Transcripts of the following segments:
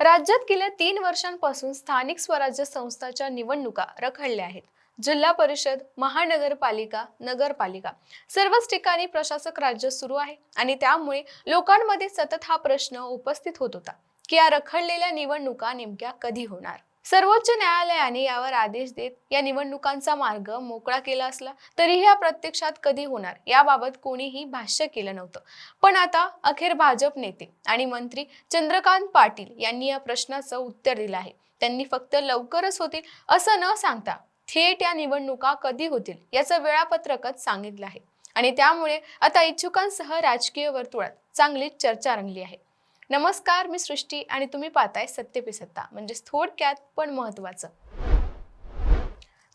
राज्यात गेल्या तीन वर्षांपासून स्थानिक स्वराज्य संस्थाच्या निवडणुका रखडल्या आहेत. जिल्हा परिषद महानगरपालिका नगरपालिका सर्वच ठिकाणी प्रशासक राज्य सुरू आहे आणि त्यामुळे लोकांमध्ये सतत हा प्रश्न उपस्थित होत होता की या रखडलेल्या निवडणुका नेमक्या कधी होणार? सर्वोच्च न्यायालयाने यावर आदेश देत या निवडणुकांचा मार्ग मोकळा केला असला तरीही या प्रत्यक्षात कधी होणार याबाबत कोणीही भाष्य केलं नव्हतं. पण आता अखेर भाजप नेते आणि मंत्री चंद्रकांत पाटील यांनी या प्रश्नाचं उत्तर दिलं आहे. त्यांनी फक्त लवकरच होतील असं न सांगता थेट या निवडणुका कधी होतील याचं वेळापत्रकच सांगितलं आहे. आणि त्यामुळे आता इच्छुकांसह राजकीय वर्तुळात चांगलीच चर्चा रंगली आहे. नमस्कार मी सृष्टी आणि तुम्ही पाहताय सत्य पे सत्ता म्हणजेच थोडक्यात पण महत्वाचं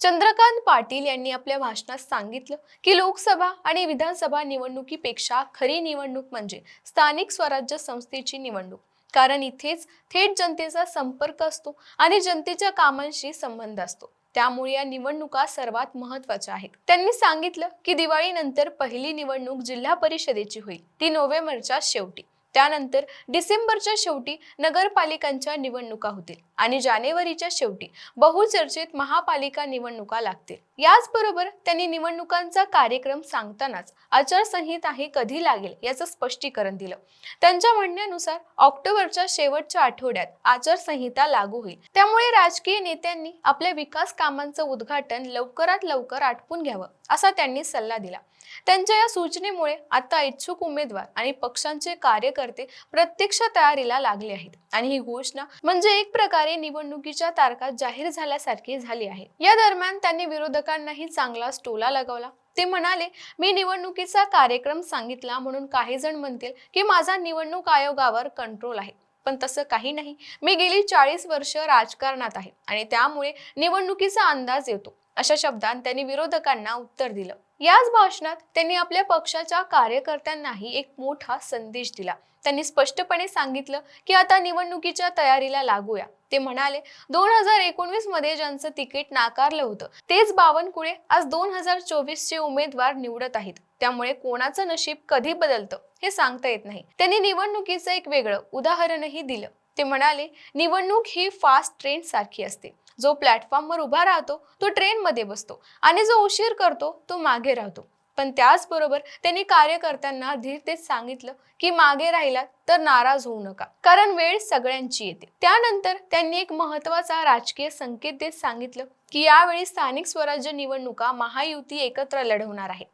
चंद्रकांत पाटील यांनी आपल्या भाषणात सांगितलं की लोकसभा आणि विधानसभा निवडणुकीपेक्षा खरी निवडणूक म्हणजे स्थानिक स्वराज्य संस्थेची निवडणूक. कारण इथेच थेट जनतेचा संपर्क असतो आणि जनतेच्या कामांशी संबंध असतो. त्यामुळे या निवडणुका सर्वात महत्त्वाच्या आहेत. त्यांनी सांगितलं की दिवाळीनंतर पहिली निवडणूक जिल्हा परिषदेची होईल ती नोव्हेंबरच्या शेवटी. त्यानंतर डिसेंबरच्या शेवटी नगरपालिकांच्या निवडणुका होतील आणि जानेवारीच्या शेवटी बहुचर्चित महापालिका निवडणुका लागतील. याचबरोबर त्यांनी निवडणुकांचा कार्यक्रम सांगतानाच आचारसंहिता ही कधी लागेल याचं स्पष्टीकरण दिलं. त्यांच्या म्हणण्यानुसार ऑक्टोबरच्या शेवटच्या आठवड्यात आचारसंहिता लागू होईल. त्यामुळे राजकीय नेत्यांनी आपल्या विकास कामांचं उद्घाटन लवकरात लवकर आटपून घ्यावं असा त्यांनी सल्ला दिला. त्यांच्या या सूचनेमुळे आता इच्छुक उमेदवार आणि पक्षांचे कार्यकर्ते प्रत्यक्ष तयारीला लागले आहेत आणि ही घोषणा म्हणजे एक प्रकारे निवडणुकीच्या तारखा जाहीर झाल्यासारखी झाली आहे. या दरम्यान त्यांनी विरोधक विरोधकांनाही चांगलाच टोला लगावला. ते म्हणाले मी निवडणुकीचा कार्यक्रम सांगितला म्हणून काही जण म्हणतील की माझा निवडणूक आयोगावर कंट्रोल आहे. पण तसं काही नाही. मी गेली चाळीस वर्ष राजकारणात आहे आणि त्यामुळे निवडणुकीचा अंदाज येतो. अशा शब्दांत त्यांनी विरोधकांना उत्तर दिलं. याच भाषणात त्यांनी आपल्या पक्षाच्या कार्यकर्त्यांनाही एक मोठा संदेश दिला. त्यांनी स्पष्टपणे सांगितलं की आता निवडणुकीच्या तयारीला लागूया. ते म्हणाले दोन हजार एकोणवीसमध्ये ज्यांचं तिकीट नाकारलं होतं तेच बावनकुळे आज दोन हजार चोवीस चे उमेदवार निवडत आहेत. त्यामुळे कोणाचं नशीब कधी बदलतं हे सांगता येत नाही. त्यांनी निवडणुकीचं एक वेगळं उदाहरणही दिलं. ते म्हणाले निवडणूक ही फास्ट ट्रेन सारखी असते. जो प्लॅटफॉर्मवर उभा राहतो तो ट्रेनमध्ये बसतो आणि जो उशीर करतो तो मागे राहतो. पण त्याचबरोबर त्यांनी कार्यकर्त्यांना धीरतेच सांगितलं की मागे राहिलात तर नाराज होऊ नका कारण वेळ सगळ्यांची येते. त्यानंतर त्यांनी एक महत्त्वाचा राजकीय संकेत देत सांगितलं की यावेळी स्थानिक स्वराज्य निवडणुका महायुती एकत्र लढवणार आहे.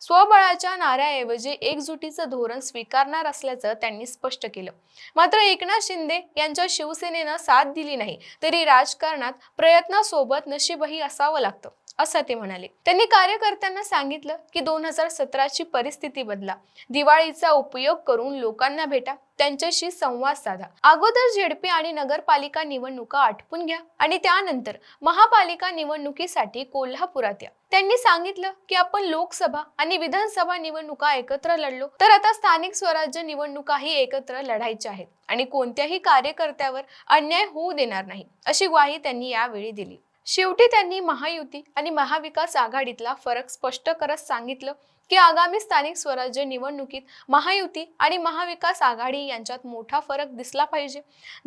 स्वबळाच्या नाऱ्याऐवजी एकजुटीचं धोरण स्वीकारणार असल्याचं त्यांनी स्पष्ट केलं. मात्र एकनाथ शिंदे यांच्या शिवसेनेनं साथ दिली नाही तरी राजकारणात प्रयत्नासोबत नशीबही असावं लागतं. असं ते म्हणाले. त्यांनी कार्यकर्त्यांना सांगितलं की दोन हजार सतराची परिस्थिती बदला. दिवाळीचा उपयोग करून लोकांना भेटा. त्यांच्याशी संवाद साधा. अगोदर झेडपी आणि नगरपालिका निवडणुका आटपून घ्या आणि त्यानंतर महापालिका निवडणुकीसाठी कोल्हापुरात या. त्यांनी सांगितलं की आपण लोकसभा आणि विधानसभा निवडणुका एकत्र लढलो तर आता स्थानिक स्वराज्य निवडणुकाही एकत्र लढायच्या आहेत आणि कोणत्याही कार्यकर्त्यावर अन्याय होऊ देणार नाही अशी ग्वाही त्यांनी यावेळी दिली. शेवटी त्यांनी महायुती आणि महाविकास आघाडीतला फरक स्पष्ट करत सांगितलं की आगामी स्थानिक स्वराज्य निवडणुकीत महायुती आणि महाविकास आघाडी यांच्यात मोठा फरक दिसला पाहिजे.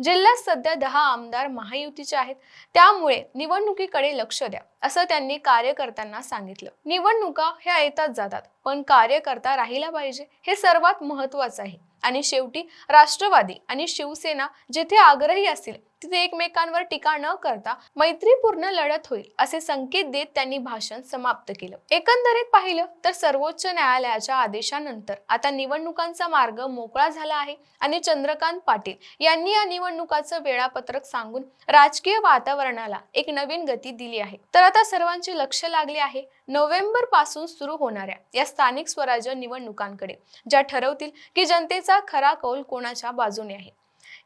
जिल्ह्यात सध्या दहा आमदार महायुतीचे आहेत. त्यामुळे निवडणुकीकडे लक्ष द्या असं त्यांनी कार्यकर्त्यांना सांगितलं. निवडणुका ह्या येतात जातात पण कार्यकर्ता राहिला पाहिजे हे सर्वात महत्वाचं आहे. आणि शेवटी राष्ट्रवादी आणि शिवसेना जिथे आग्रही असतील तिथे एकमेकांवर टीका न करता मैत्रीपूर्ण लढत होईल असे संकेत देत त्यांनी भाषण समाप्त केलं. एकंदरीत पाहिलं तर सर्वोच्च न्यायालयाच्या आदेशानंतर आता निवडणुकांचा मार्ग मोकळा झाला आहे आणि चंद्रकांत पाटील यांनी या निवडणुकाचं वेळापत्रक सांगून राजकीय वातावरणाला एक नवीन गती दिली आहे. तर आता सर्वांचे लक्ष लागले आहे. नोव्हेंबरपासून सुरू होणाऱ्या या स्थानिक स्वराज्य निवडणुकांकडे ज्या ठरवतील की जनतेचा खरा कौल कोणाच्या बाजूने आहे?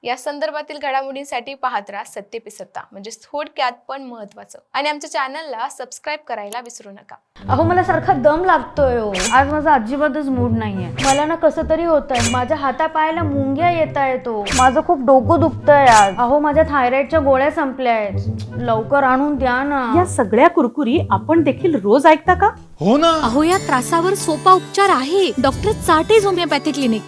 या संदर्भातील घडामोडींसाठी पाहत राहा सत्य पे सत्ता म्हणजे थोडक्यात पण महत्वाचं आणि आमच्या चॅनलला सबस्क्राईब करायला विसरू नका. अहो मला सारखा दम लागतोय हो. आज माझा अजिबातच मूड नाहीये. मला ना कसं तरी होत आहे माझ्या हातापायाला मुंग्या येत येतो माझं खूप डोकं दुखतंय आज. अहो माझ्या थायरॉइडच्या गोळ्या संपल्या आहेत लवकर आणून द्या ना. या सगळ्या कुरकुरी आपण देखील रोज ऐकता का? हो ना. अहो या त्रासावर सोपा उपचार आहे. डॉक्टर चाटेज होमिओपॅथी क्लिनिक.